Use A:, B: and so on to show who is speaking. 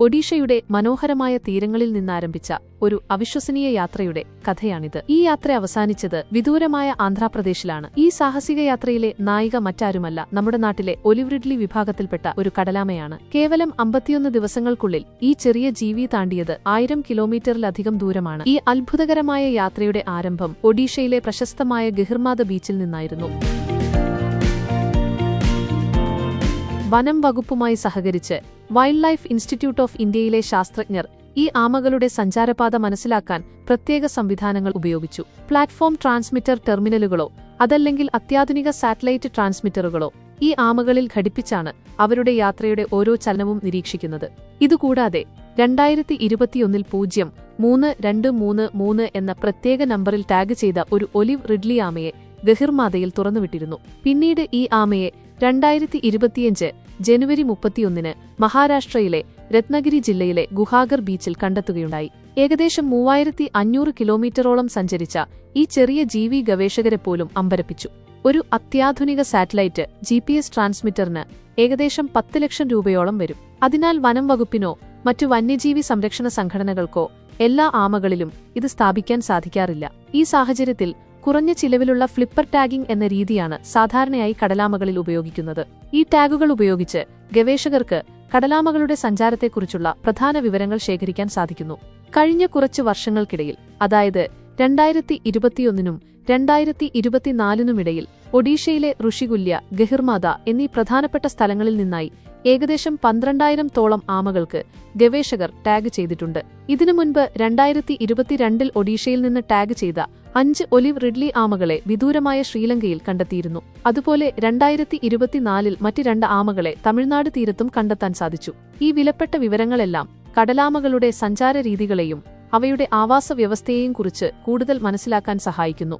A: ഒഡീഷയുടെ മനോഹരമായ തീരങ്ങളിൽ നിന്നാരംഭിച്ച ഒരു അവിശ്വസനീയ യാത്രയുടെ കഥയാണിത്. ഈ യാത്ര അവസാനിച്ചത് വിദൂരമായ ആന്ധ്രാപ്രദേശിലാണ്. ഈ സാഹസിക യാത്രയിലെ നായിക മറ്റാരുമല്ല നമ്മുടെ നാട്ടിലെ ഒലിവ്രിഡ്ലി വിഭാഗത്തിൽപ്പെട്ട ഒരു കടലാമയാണ്. കേവലം അമ്പത്തിയൊന്ന് ദിവസങ്ങൾക്കുള്ളിൽ ഈ ചെറിയ ജീവി താണ്ടിയത് ആയിരം കിലോമീറ്ററിലധികം ദൂരമാണ്. ഈ അത്ഭുതകരമായ യാത്രയുടെ ആരംഭം ഒഡീഷയിലെ പ്രശസ്തമായ ഗഹിർമാത ബീച്ചിൽ നിന്നായിരുന്നു. വനം വകുപ്പുമായി സഹകരിച്ച് വൈൽഡ് ലൈഫ് ഇൻസ്റ്റിറ്റ്യൂട്ട് ഓഫ് ഇന്ത്യയിലെ ശാസ്ത്രജ്ഞർ ഈ ആമകളുടെ സഞ്ചാരപാത മനസ്സിലാക്കാൻ പ്രത്യേക സംവിധാനങ്ങൾ ഉപയോഗിച്ചു. പ്ലാറ്റ്ഫോം ട്രാൻസ്മിറ്റർ ടെർമിനലുകളോ അതല്ലെങ്കിൽ അത്യാധുനിക സാറ്റലൈറ്റ് ട്രാൻസ്മിറ്ററുകളോ ഈ ആമകളിൽ ഘടിപ്പിച്ചാണ് അവരുടെ യാത്രയുടെ ഓരോ ചലനവും നിരീക്ഷിക്കുന്നത്. ഇതുകൂടാതെ രണ്ടായിരത്തി ഇരുപത്തിയൊന്നിൽ പൂജ്യം മൂന്ന് രണ്ട് മൂന്ന് മൂന്ന് എന്ന പ്രത്യേക നമ്പറിൽ ടാഗ് ചെയ്ത ഒരു ഒലിവ് റിഡ്ലി ആമയെ ഗഹിർമാതയിൽ തുറന്നുവിട്ടിരുന്നു. പിന്നീട് ഈ ആമയെ രണ്ടായിരത്തി ഇരുപത്തിയഞ്ച് ജനുവരി മുപ്പത്തിയൊന്നിന് മഹാരാഷ്ട്രയിലെ രത്നഗിരി ജില്ലയിലെ ഗുഹാഗർ ബീച്ചിൽ കണ്ടെത്തുകയുണ്ടായി. ഏകദേശം മൂവായിരത്തി അഞ്ഞൂറ് കിലോമീറ്ററോളം സഞ്ചരിച്ച ഈ ചെറിയ ജീവി ഗവേഷകരെപ്പോലും അമ്പരപ്പിച്ചു. ഒരു അത്യാധുനിക സാറ്റലൈറ്റ് ജി പി എസ് ട്രാൻസ്മിറ്ററിന് ഏകദേശം പത്ത് ലക്ഷം രൂപയോളം വരും. അതിനാൽ വനം വകുപ്പിനോ മറ്റു വന്യജീവി സംരക്ഷണ സംഘടനകൾക്കോ എല്ലാ ആമകളിലും ഇത് സ്ഥാപിക്കാൻ സാധിക്കാറില്ല. ഈ സാഹചര്യത്തിൽ കുറഞ്ഞ ചിലവിലുള്ള ഫ്ലിപ്പർ ടാഗിംഗ് എന്ന രീതിയാണ് സാധാരണയായി കടലാമകളിൽ ഉപയോഗിക്കുന്നത്. ഈ ടാഗുകൾ ഉപയോഗിച്ച് ഗവേഷകർക്ക് കടലാമകളുടെ സഞ്ചാരത്തെക്കുറിച്ചുള്ള പ്രധാന വിവരങ്ങൾ ശേഖരിക്കാൻ സാധിക്കുന്നു. കഴിഞ്ഞ കുറച്ച് വർഷങ്ങൾക്കിടയിൽ അതായത് രണ്ടായിരത്തി ഇരുപത്തിയൊന്നിനും രണ്ടായിരത്തി ഇരുപത്തിനാലിനുമിടയിൽ ഒഡീഷയിലെ ഋഷികുല്യ ഗഹിർമാത എന്നീ പ്രധാനപ്പെട്ട സ്ഥലങ്ങളിൽ നിന്നായി ഏകദേശം പന്ത്രണ്ടായിരം തോളം ആമകൾക്ക് ഗവേഷകർ ടാഗ് ചെയ്തിട്ടുണ്ട്. ഇതിനു മുൻപ് രണ്ടായിരത്തി ഇരുപത്തിരണ്ടിൽ ഒഡീഷയിൽ നിന്ന് ടാഗ് ചെയ്ത അഞ്ച് ഒലിവ് റിഡ്ലി ആമകളെ വിദൂരമായ ശ്രീലങ്കയിൽ കണ്ടെത്തിയിരുന്നു. അതുപോലെ രണ്ടായിരത്തി ഇരുപത്തിനാലിൽ മറ്റ് രണ്ട് ആമകളെ തമിഴ്നാട് തീരത്തും കണ്ടെത്താൻ സാധിച്ചു. ഈ വിലപ്പെട്ട വിവരങ്ങളെല്ലാം കടലാമകളുടെ സഞ്ചാര രീതികളെയും അവയുടെ ആവാസ വ്യവസ്ഥയെയും കുറിച്ച് കൂടുതൽ മനസ്സിലാക്കാൻ സഹായിക്കുന്നു.